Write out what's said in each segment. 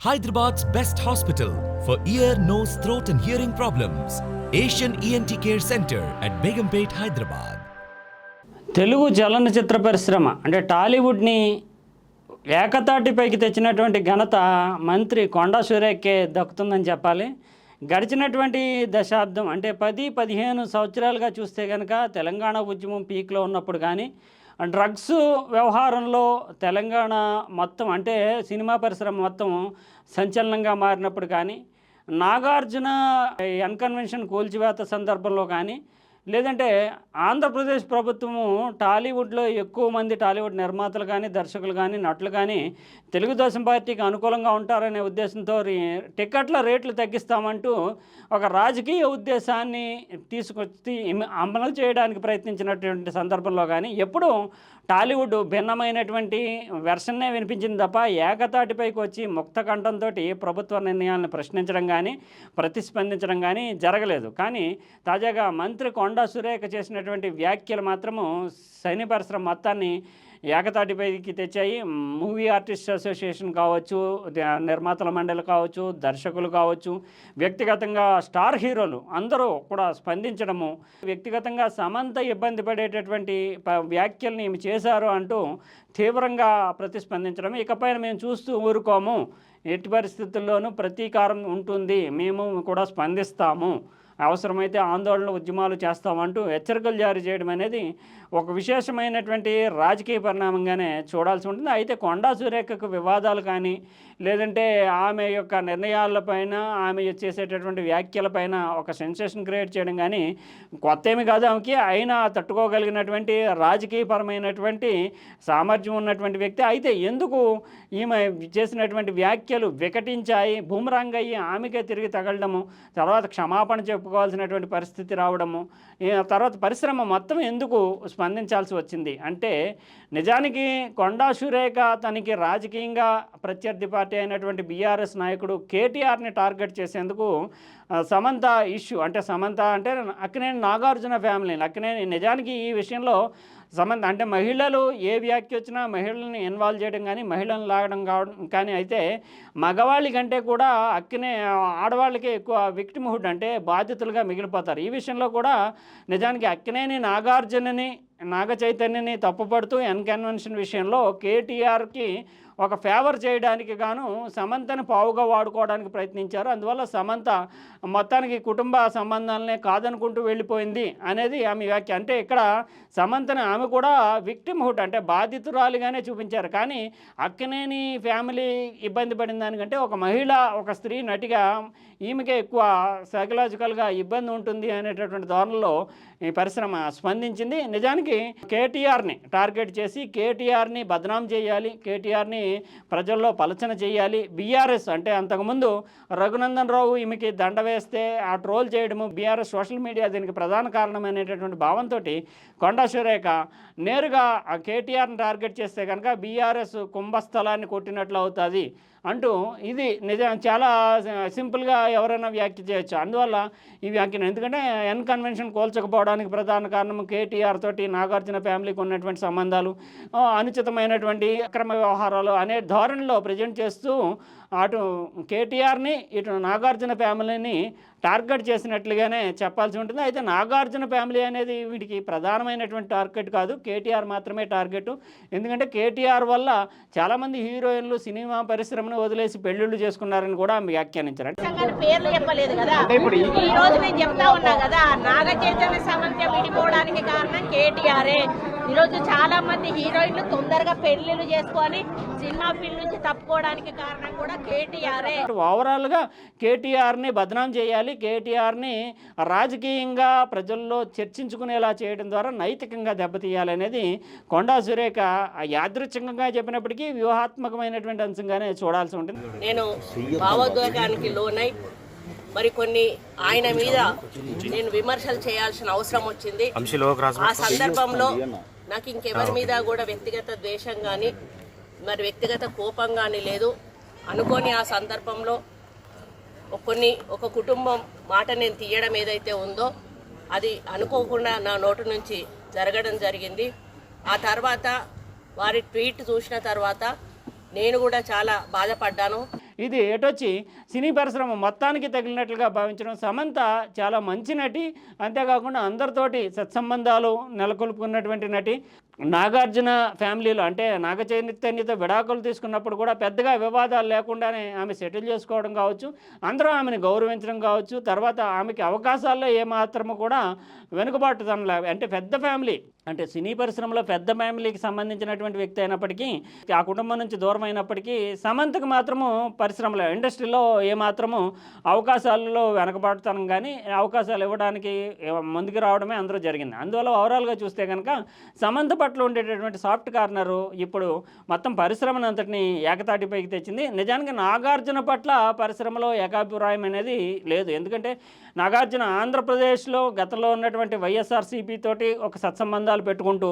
Hyderabad's best hospital for ear nose throat and hearing problems Asian ENT care centre at Begumpet Hyderabad Telugu చలనచిత్ర పరిశ్రమ అంటే టాలీవుడ్ని ఏకతాటిపైకి తెచ్చినటువంటి ఘనత మంత్రి కొండా సూర్యకే దక్కుతుందని చెప్పాలి. గడిచినటువంటి దశాబ్దం అంటే పది పదిహేను సంవత్సరాలుగా చూస్తే కనుక తెలంగాణ ఉద్యమం పీక్లో ఉన్నప్పుడు కానీ డ్రగ్స్ వ్యవహారంలో తెలంగాణ మొత్తం అంటే సినిమా పరిశ్రమ మొత్తం సంచలనంగా మారినప్పుడు కానీ నాగార్జున ఎన్కన్వెన్షన్ కూల్చివేత సందర్భంలో కానీ లేదంటే ఆంధ్రప్రదేశ్ ప్రభుత్వము టాలీవుడ్లో ఎక్కువ మంది టాలీవుడ్ నిర్మాతలు కానీ దర్శకులు కానీ నటులు కానీ తెలుగుదేశం పార్టీకి అనుకూలంగా ఉంటారనే ఉద్దేశంతో టికెట్ల రేట్లు తగ్గిస్తామంటూ ఒక రాజకీయ ఉద్దేశాన్ని తీసుకొచ్చి అమలు చేయడానికి ప్రయత్నించినటువంటి సందర్భంలో కానీ ఎప్పుడూ టాలీవుడ్ భిన్నమైనటువంటి వెర్షన్నే వినిపించింది తప్ప ఏకతాటిపైకి వచ్చి ముక్త కంఠంతో ప్రభుత్వ నిర్ణయాలను ప్రశ్నించడం కానీ ప్రతిస్పందించడం కానీ జరగలేదు. కానీ తాజాగా మంత్రి కొండ సురేఖ చేసినటువంటి వ్యాఖ్యలు మాత్రము సైని పరిశ్రమ మొత్తాన్ని ఏకతాటిపైకి తెచ్చాయి. మూవీ ఆర్టిస్ట్ అసోసియేషన్ కావచ్చు నిర్మాతల మండలి కావచ్చు దర్శకులు కావచ్చు వ్యక్తిగతంగా స్టార్ హీరోలు అందరూ కూడా స్పందించడము వ్యక్తిగతంగా సమంత ఇబ్బంది పడేటటువంటి ప- వ్యాఖ్యల్ని ఏమి చేశారు అంటూ తీవ్రంగా ప్రతిస్పందించడం ఇకపైన మేము చూస్తూ ఊరుకోము. ఎట్టి పరిస్థితుల్లోనూ ప్రతీకారం ఉంటుంది. మేము కూడా స్పందిస్తాము. అవసరమైతే ఆందోళన ఉద్యమాలు చేస్తామంటూ హెచ్చరికలు జారీ చేయడం అనేది ఒక విశేషమైనటువంటి రాజకీయ పరిణామంగానే చూడాల్సి ఉంటుంది. అయితే కొండా సురేఖకు వివాదాలు కానీ లేదంటే ఆమె యొక్క నిర్ణయాలపైన ఆమె చేసేటటువంటి వ్యాఖ్యలపైన ఒక సెన్సేషన్ క్రియేట్ చేయడం కానీ కొత్త ఏమి కాదు ఆమెకి. అయినా తట్టుకోగలిగినటువంటి రాజకీయపరమైనటువంటి సామర్థ్యం ఉన్నటువంటి వ్యక్తి. అయితే ఎందుకు ఈమె చేసినటువంటి వ్యాఖ్యలు వికటించాయి బూమరాంగ్ అయ్యి ఆమెకే తిరిగి తగలడము తర్వాత క్షమాపణ చెప్పు చెప్పుకోవాల్సినటువంటి పరిస్థితి రావడము తర్వాత పరిశ్రమ మొత్తం ఎందుకు స్పందించాల్సి వచ్చింది? అంటే నిజానికి కొండా సురేఖ తనకి రాజకీయంగా ప్రత్యర్థి పార్టీ అయినటువంటి బీఆర్ఎస్ నాయకుడు కేటీఆర్ని టార్గెట్ చేసేందుకు సమంత ఇష్యూ అంటే సమంత అంటే అక్కినేని నాగార్జున ఫ్యామిలీ అక్కినేని నిజానికి ఈ విషయంలో సంబంధం అంటే మహిళలు ఏ వ్యాఖ్య వచ్చినా మహిళల్ని ఇన్వాల్వ్ చేయడం కానీ మహిళలను లాగడం కావడం కానీ అయితే మగవాళ్ళ కంటే కూడా అక్కినే ఆడవాళ్ళకే ఎక్కువ విక్టిమ్హుడ్ అంటే బాధితులుగా మిగిలిపోతారు. ఈ విషయంలో కూడా నిజానికి అక్కినేని నాగార్జునని నాగ చైతన్యని తప్పుపడుతూ ఎన్కన్వెన్షన్ విషయంలో కేటీఆర్కి ఒక ఫేవర్ చేయడానికి గాను సమంతని పావుగా వాడుకోవడానికి ప్రయత్నించారు. అందువల్ల సమంత మొత్తానికి కుటుంబ సంబంధాలనే కాదనుకుంటూ వెళ్ళిపోయింది అనేది ఆమె వ్యాఖ్య. అంటే ఇక్కడ సమంతని ఆమె కూడా విక్టిమ్హుడ్ అంటే బాధితురాలిగానే చూపించారు. కానీ అక్కనేని ఫ్యామిలీ ఇబ్బంది పడిన దానికంటే ఒక మహిళ ఒక స్త్రీ నటిగా ఈమెకే ఎక్కువ సైకలాజికల్గా ఇబ్బంది ఉంటుంది అనేటటువంటి ధోరణిలో ఈ పరిశ్రమ స్పందించింది. నిజానికి కేటీఆర్ని టార్గెట్ చేసి కేటీఆర్ని బదనాం చేయాలి కేటీఆర్ని ప్రజల్లో పలచన చేయాలి. బీఆర్ఎస్ అంటే అంతకుముందు రఘునందన్ రావు ఈమెకి దండ వేస్తే ఆ ట్రోల్ చేయడము బీఆర్ఎస్ సోషల్ మీడియా దీనికి ప్రధాన కారణమైనటువంటి భావంతో కొండా సురేఖ నేరుగా ఆ కేటీఆర్ని టార్గెట్ చేస్తే కనుక బీఆర్ఎస్ కుంభస్థలాన్ని కొట్టినట్లు అవుతుంది అంటూ ఇది నిజం. చాలా సింపుల్గా ఎవరైనా వ్యాఖ్య చేయొచ్చు. అందువల్ల ఈ వ్యాఖ్యను ఎందుకంటే ఎన్ కన్వెన్షన్ కోల్చకపోవడానికి ప్రధాన కారణం కేటీఆర్ తోటి నాగార్జున ఫ్యామిలీకి ఉన్నటువంటి సంబంధాలు అనుచితమైనటువంటి అక్రమ వ్యవహారాలు అనే ధోరణిలో ప్రజెంట్ చేస్తూ అటు కేటీఆర్ని ఇటు నాగార్జున ఫ్యామిలీని టార్గెట్ చేసినట్లుగానే చెప్పాల్సి ఉంటుంది. అయితే నాగార్జున ఫ్యామిలీ అనేది వీటికి ప్రధానమైనటువంటి టార్గెట్ కాదు. కేటీఆర్ మాత్రమే టార్గెట్. ఎందుకంటే కేటీఆర్ వల్ల చాలామంది హీరోయిన్లు సినిమా పరిశ్రమను వదిలేసి పెళ్ళిళ్ళు చేసుకున్నారని కూడా ఆమె వ్యాఖ్యానించారు. సంఘాలు పేర్లు చెప్పలేదు కదా? ఈ రోజు నేను చెప్తా ఉన్నా కదా నాగ చైతన్య విడిపోవడానికి కారణం కేటీఆర్ఏ ఈ రోజు చాలా మంది హీరోయిన్లు తొందరగా పెళ్ళిళ్ళు చేసుకొని సినిమా ఫీల్డ్ నుంచి తప్పుకోవడానికి కారణం కూడా కేటీఆర్ఏ ఓవరాల్గా కేటీఆర్ని బదనాం చేయాలి కేటీఆర్ని రాజకీయంగా ప్రజల్లో చర్చించుకునేలా చేయడం ద్వారా నైతికంగా దెబ్బతీయాలనేది కొండా సురేఖ యాదృచ్ఛికంగా చెప్పినప్పటికీ వ్యూహాత్మకమైనటువంటి అంశంగానే చూడాల్సి ఉంటుంది. నేను భావోద్వేగానికి లోనై మరి కొన్ని ఆయన మీద నేను విమర్శలు చేయాల్సిన అవసరం వచ్చింది. ఆ సందర్భంలో నాకు ఇంకెవరి మీద కూడా వ్యక్తిగత ద్వేషం కానీ మరి వ్యక్తిగత కోపం కానీ లేదు. అనుకోని ఆ సందర్భంలో కొన్ని ఒక కుటుంబం మాట నేను తీయడం ఏదైతే ఉందో అది అనుకోకుండా నా నోటు నుంచి జరగడం జరిగింది. ఆ తర్వాత వారి ట్వీట్ చూసిన తర్వాత నేను కూడా చాలా బాధపడ్డాను. ఇది ఎటొచ్చి సినీ పరిశ్రమ మొత్తానికి తగిలినట్లుగా భావించడం సమంత చాలా మంచి నటి. అంతేకాకుండా అందరితోటి సత్సంబంధాలు నెలకొల్పుకున్నటువంటి నటి. నాగార్జున ఫ్యామిలీలో అంటే నాగ చైతన్యతో విడాకులు తీసుకున్నప్పుడు కూడా పెద్దగా వివాదాలు లేకుండానే ఆమె సెటిల్ చేసుకోవడం కావచ్చు అందరూ ఆమెను గౌరవించడం కావచ్చు తర్వాత ఆమెకి అవకాశాల్లో ఏమాత్రము కూడా వెనుకబాటుతనం లే అంటే పెద్ద ఫ్యామిలీ అంటే సినీ పరిశ్రమలో పెద్ద ఫ్యామిలీకి సంబంధించినటువంటి వ్యక్తి అయినప్పటికీ ఆ కుటుంబం నుంచి దూరం అయినప్పటికీ సమంతకు మాత్రము పరిశ్రమలో ఇండస్ట్రీలో ఏమాత్రము అవకాశాలలో వెనకబాటుతనం కానీ అవకాశాలు ఇవ్వడానికి ముందుకు రావడమే అందరూ జరిగింది. అందువల్ల ఓవరాల్గా చూస్తే కనుక సమంత అందుబాటులో ఉండేటటువంటి సాఫ్ట్ కార్నరు ఇప్పుడు మొత్తం పరిశ్రమను అంతటిని ఏకతాటిపైకి తెచ్చింది. నిజానికి నాగార్జున పట్ల పరిశ్రమలో ఏకాభిప్రాయం అనేది లేదు. ఎందుకంటే నాగార్జున ఆంధ్రప్రదేశ్లో గతంలో ఉన్నటువంటి వైఎస్ఆర్సీపీ తోటి ఒక సత్సంబంధాలు పెట్టుకుంటూ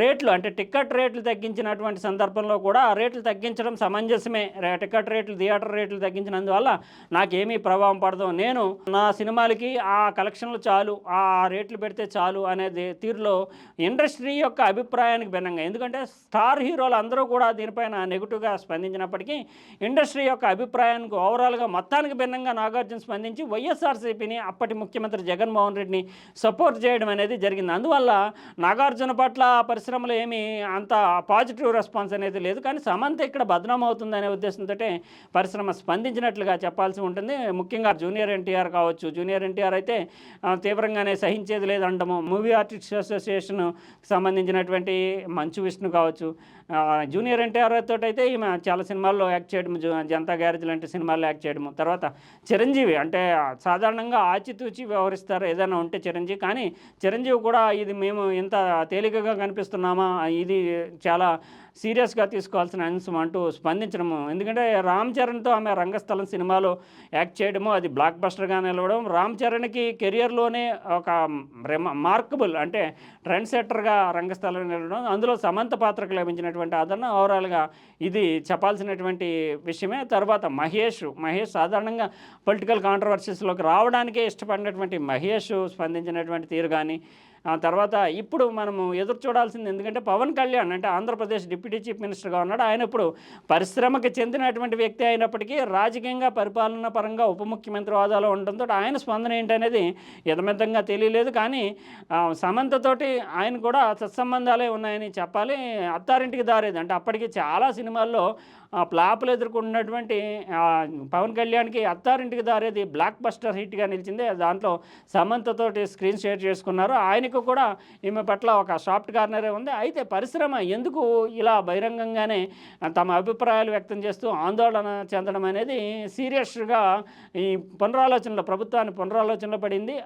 రేట్లు అంటే టికెట్ రేట్లు తగ్గించినటువంటి సందర్భంలో కూడా ఆ రేట్లు తగ్గించడం సమంజసమే. టికెట్ రేట్లు థియేటర్ రేట్లు తగ్గించినందువల్ల నాకేమీ ప్రభావం పడదు. నేను నా సినిమాలకి ఆ కలెక్షన్లు చాలు ఆ రేట్లు పెడితే చాలు అనేది తీరులో ఇండస్ట్రీ యొక్క అభిప్రాయానికి భిన్నంగా. ఎందుకంటే స్టార్ హీరోలు అందరూ కూడా దీనిపైన నెగిటివ్గా స్పందించినప్పటికీ ఇండస్ట్రీ యొక్క అభిప్రాయానికి ఓవరాల్గా మొత్తానికి భిన్నంగా నాగార్జున స్పందించి వైఎస్ఆర్సీపీని అప్పటి ముఖ్యమంత్రి జగన్మోహన్ రెడ్డిని సపోర్ట్ చేయడం అనేది జరిగింది. అందువల్ల నాగార్జున పట్ల పరిశ్రమలో ఏమీ అంత పాజిటివ్ రెస్పాన్స్ అనేది లేదు. కానీ సమంత ఇక్కడ బదనాం అవుతుందనే ఉద్దేశంతో పరిశ్రమ స్పందించినట్లుగా చెప్పాల్సి ఉంటుంది. ముఖ్యంగా జూనియర్ ఎన్టీఆర్ కావచ్చు. జూనియర్ ఎన్టీఆర్ అయితే తీవ్రంగానే సహించేది లేదండము. మూవీ ఆర్టిస్ట్ అసోసియేషన్ సంబంధించినటువంటి మంచు విష్ణు కావచ్చు. జూనియర్ ఎన్టీఆర్ తోటి అయితే ఈమె చాలా సినిమాల్లో యాక్ట్ చేయడం జు- జనతా గ్యారేజ్ లాంటి సినిమాల్లో యాక్ట్ చేయడము. తర్వాత చిరంజీవి అంటే సాధారణంగా ఆచితూచి వ్యవహరిస్తారు. ఏదైనా ఉంటే చిరంజీవి. కానీ చిరంజీవి కూడా ఇది మేము ఇంత తేలికగా చూపిస్తున్నామా? ఇది చాలా సీరియస్గా తీసుకోవాల్సిన అంశం అంటూ స్పందించడము. ఎందుకంటే రామ్ చరణ్తో ఆమె రంగస్థలం సినిమాలో యాక్ట్ చేయడము అది బ్లాక్ బస్టర్గా నిలవడం రామ్ చరణ్కి కెరియర్లోనే ఒక మార్కబుల్ అంటే ట్రెండ్ సెట్టర్గా రంగస్థలం నిలవడం అందులో సమంత పాత్రకు లభించినటువంటి ఆదరణ ఓవరాల్గా ఇది చెప్పాల్సినటువంటి విషయమే. తర్వాత మహేష్ మహేష్ సాధారణంగా పొలిటికల్ కాంట్రవర్సీస్లోకి రావడానికే ఇష్టపడినటువంటి మహేష్ స్పందించినటువంటి తీరు కానీ తర్వాత ఇప్పుడు మనము ఎదురు చూడాల్సింది ఎందుకంటే పవన్ కళ్యాణ్ అంటే ఆంధ్రప్రదేశ్ డిప్యూటీ చీఫ్ మినిస్టర్గా ఉన్నాడు. ఆయన ఇప్పుడు పరిశ్రమకి చెందినటువంటి వ్యక్తి అయినప్పటికీ రాజకీయంగా పరిపాలన పరంగా ఉప ముఖ్యమంత్రి హోదాలో ఉండడంతో ఆయన స్పందన ఏంటనేది యథమితంగా తెలియలేదు. కానీ సమంతతోటి ఆయన కూడా సత్సంబంధాలే ఉన్నాయని చెప్పాలి. అత్తారింటికి దారేది. అంటే అప్పటికి చాలా సినిమాల్లో ఫ్లాపులు ఎదుర్కొన్నటువంటి పవన్ కళ్యాణ్కి అత్తారింటికి దారేది బ్లాక్ బస్టర్ హిట్గా నిలిచింది. దాంట్లో సమంతతోటి స్క్రీన్ షేర్ చేసుకున్నారు. ఆయనకు కూడా ఈమె పట్ల ఒక సాఫ్ట్ కార్నరే ఉంది. అయితే పరిశ్రమ ఎందుకు ఇలా బహిరంగంగానే తమ అభిప్రాయాలు వ్యక్తం చేస్తూ ఆందోళన చెందడం అనేది సీరియస్గా ఈ పునరాలోచనలో ప్రభుత్వాన్ని పునరాలోచనలో పడింది.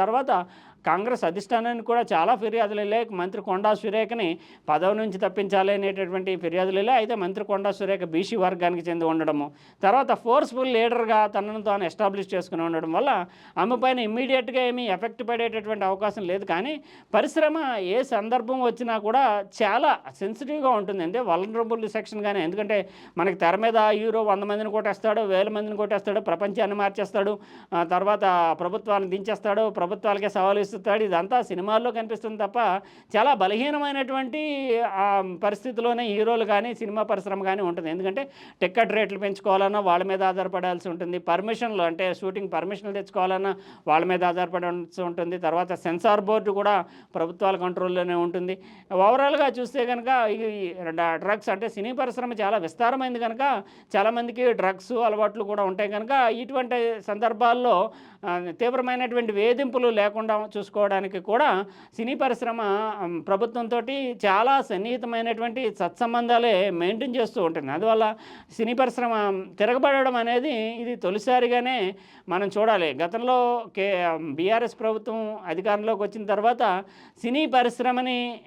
తర్వాత కాంగ్రెస్ అధిష్టానానికి కూడా చాలా ఫిర్యాదులు వెళ్ళాయి. మంత్రి కొండా సురేఖని పదవి నుంచి తప్పించాలి అనేటటువంటి ఫిర్యాదులు వెళ్ళాయి. అయితే మంత్రి కొండా సురేఖ బీసీ వర్గానికి చెంది ఉండడము. తర్వాత ఫోర్స్ఫుల్ లీడర్గా తనను తాను ఎస్టాబ్లిష్ చేసుకుని ఉండడం వల్ల ఆమె పైన ఇమ్మీడియట్గా ఏమీ ఎఫెక్ట్ పడేటటువంటి అవకాశం లేదు. కానీ పరిశ్రమ ఏ సందర్భం వచ్చినా కూడా చాలా సెన్సిటివ్గా ఉంటుంది. అంటే వలనరబుల్ సెక్షన్ కానీ ఎందుకంటే మనకి తెర మీద హీరో వంద మందిని కొట్టేస్తాడు వేల మందిని కొట్టేస్తాడు ప్రపంచాన్ని మార్చేస్తాడు తర్వాత ప్రభుత్వాన్ని దించేస్తాడు ప్రభుత్వాలకే సవాలు కనిపిస్తుంటాడు ఇదంతా సినిమాల్లో కనిపిస్తుంది తప్ప చాలా బలహీనమైనటువంటి ఆ, పరిస్థితిలోనే హీరోలు కానీ సినిమా పరిశ్రమ కానీ ఉంటుంది. ఎందుకంటే టికెట్ రేట్లు పెంచుకోవాలన్నా వాళ్ళ మీద ఆధారపడాల్సి ఉంటుంది. పర్మిషన్లు అంటే షూటింగ్ పర్మిషన్లు తెచ్చుకోవాలన్నా వాళ్ళ మీద ఆధారపడాల్సి ఉంటుంది. తర్వాత సెన్సార్ బోర్డు కూడా ప్రభుత్వాల కంట్రోల్లోనే ఉంటుంది. ఓవరాల్గా చూస్తే కనుక ఈ డ్రగ్స్ అంటే సినీ పరిశ్రమ చాలా విస్తారమైంది కనుక చాలామందికి డ్రగ్స్ అలవాట్లు కూడా ఉంటాయి కనుక ఇటువంటి సందర్భాల్లో తీవ్రమైనటువంటి వేధింపులు లేకుండా చూసుకోవడానికి కూడా సినీ పరిశ్రమ ప్రభుత్వంతో చాలా సన్నిహితమైనటువంటి సత్సంబంధాలే మెయింటైన్ చేస్తూ ఉంటుంది అందువల్ల సినీ పరిశ్రమ తిరగబడడం అనేది ఇది తొలిసారిగానే మనం చూడాలి. గతంలో కే బీఆర్ఎస్ ప్రభుత్వం అధికారంలోకి వచ్చిన తర్వాత సినీ పరిశ్రమని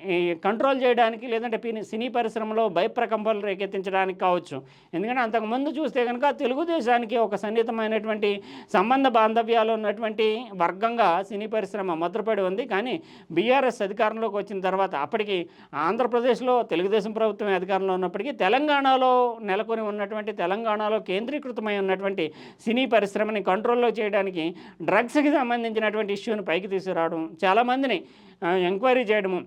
కంట్రోల్ చేయడానికి లేదంటే పిని- సినీ పరిశ్రమలో భయప్రకంపలు రేకెత్తించడానికి కావచ్చు. ఎందుకంటే అంతకుముందు చూస్తే కనుక తెలుగుదేశానికి ఒక సన్నిహితమైనటువంటి సంబంధ బాంధవ్యాలు ఉన్నటువంటి వర్గంగా సినీ పరిశ్రమ ముద్రపడి ఉంది. కానీ బీఆర్ఎస్ అధికారంలోకి వచ్చిన తర్వాత అప్పటికి ఆంధ్రప్రదేశ్లో తెలుగుదేశం ప్రభుత్వం అధికారంలో ఉన్నప్పటికీ తెలంగాణలో నెలకొని ఉన్నటువంటి తెలంగాణలో కేంద్రీకృతమై ఉన్నటువంటి సినీ పరిశ్రమని కంట్రోల్లో చేయడానికి డ్రగ్స్కి సంబంధించినటువంటి ఇష్యూని పైకి తీసుకురావడం చాలామందిని ఎంక్వైరీ చేయడము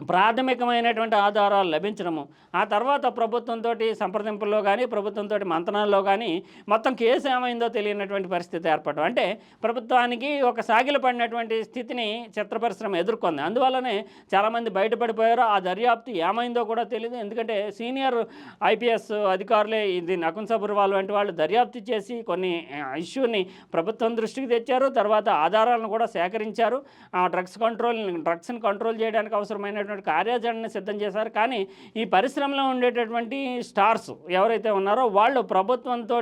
ప్రాథమికమైనటువంటి ఆధారాలు లభించడము. ఆ తర్వాత ప్రభుత్వంతో సంప్రదింపుల్లో కానీ ప్రభుత్వంతో మంతనాల్లో కానీ మొత్తం కేసు ఏమైందో తెలియనటువంటి పరిస్థితి ఏర్పడడం అంటే ప్రభుత్వానికి ఒక సాగిల పడినటువంటి స్థితిని చిత్ర పరిశ్రమ ఎదుర్కొంది. అందువల్లనే చాలామంది బయటపడిపోయారు. ఆ దర్యాప్తు ఏమైందో కూడా తెలియదు ఎందుకంటే సీనియర్ ఐపీఎస్ అధికారులే ఇది నకున్ సబర్వాల్ వంటి వాళ్ళు దర్యాప్తు చేసి కొన్ని ఇష్యూని ప్రభుత్వం దృష్టికి తెచ్చారు. తర్వాత ఆధారాలను కూడా సేకరించారు. ఆ డ్రగ్స్ కంట్రోల్ డ్రగ్స్ని కంట్రోల్ చేయడానికి అవసరమైనటువంటి కార్యాచరణను సిద్ధం చేశారు. కానీ ఈ పరిశ్రమలో ఉండేటటువంటి స్టార్స్ ఎవరైతే ఉన్నారో వాళ్ళు ప్రభుత్వంతో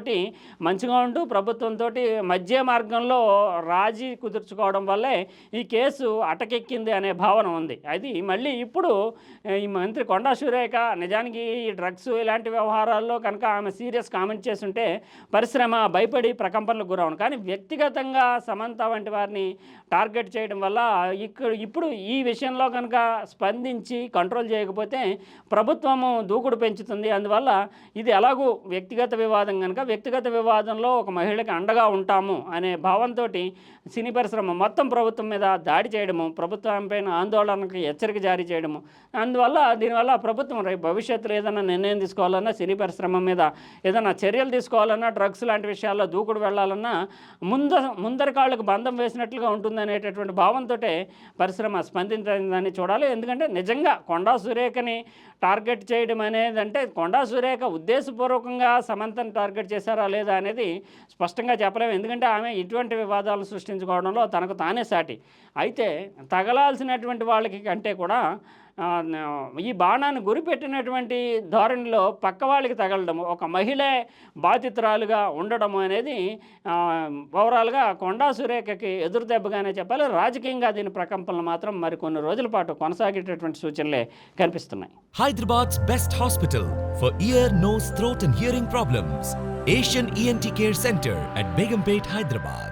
మంచిగా ఉంటూ ప్రభుత్వంతో మధ్య మార్గంలో రాజీ కుదుర్చుకోవడం వల్లే ఈ కేసు అటకెక్కింది అనే భావన ఉంది. అది మళ్ళీ ఇప్పుడు ఈ మంత్రి కొండా సురేఖ నిజానికి ఈ డ్రగ్స్ ఇలాంటి వ్యవహారాల్లో కనుక ఆమె సీరియస్ కామెంట్ చేస్తుంటే పరిశ్రమ భయపడి ప్రకంపనలకు గురవును. కానీ వ్యక్తిగతంగా సమంత వంటి వారిని టార్గెట్ చేయడం వల్ల ఇక్కడ ఇప్పుడు ఈ విషయంలో కనుక స్పందించి కంట్రోల్ చేయకపోతే ప్రభుత్వము దూకుడు పెంచుతుంది. అందువల్ల ఇది ఎలాగూ వ్యక్తిగత వివాదం కనుక వ్యక్తిగత వివాదంలో ఒక మహిళకి అండగా ఉంటాము అనే భావంతో సినీ పరిశ్రమ మొత్తం ప్రభుత్వం మీద దాడి చేయడము ప్రభుత్వం పైన ఆందోళనకు హెచ్చరిక జారీ చేయడము. అందువల్ల దీనివల్ల ప్రభుత్వం రేపు భవిష్యత్తులో ఏదైనా నిర్ణయం తీసుకోవాలన్నా సినీ పరిశ్రమ మీద ఏదైనా చర్యలు తీసుకోవాలన్నా డ్రగ్స్ లాంటి విషయాల్లో దూకుడు వెళ్ళాలన్నా ముంద ముందరి కాళ్ళకు బంధం వేసినట్లుగా ఉంటుందనేటటువంటి భావంతో పరిశ్రమ స్పందించిందని చూడాలి. ఎందుకంటే నిజంగా కొండా సురేఖని టార్గెట్ చేయడం అనేది అంటే కొండా సురేఖ ఉద్దేశపూర్వకంగా సమంతను టార్గెట్ చేశారా లేదా అనేది స్పష్టంగా చెప్పలేము. ఎందుకంటే ఆమె ఇటువంటి వివాదాలను సృష్టించుకోవడంలో తనకు తానే సాటి. అయితే తగలాల్సినటువంటి వాళ్ళకి కంటే కూడా ఈ బాణాన్ని గురిపెట్టినటువంటి ధోరణిలో పక్క వాళ్ళకి తగలడం ఒక మహిళ బాధితురాలుగా ఉండడం అనేది ఓవరాల్గా కొండా సురేఖకి ఎదురు దెబ్బగానే చెప్పాలి. రాజకీయంగా దీని ప్రకంపనలు మాత్రం మరికొన్ని రోజుల పాటు కొనసాగేటటువంటి సూచనలే కనిపిస్తున్నాయి. Hyderabad best hospital for ear nose throat and hearing problems Asian ENT care centre at Begumpet Hyderabad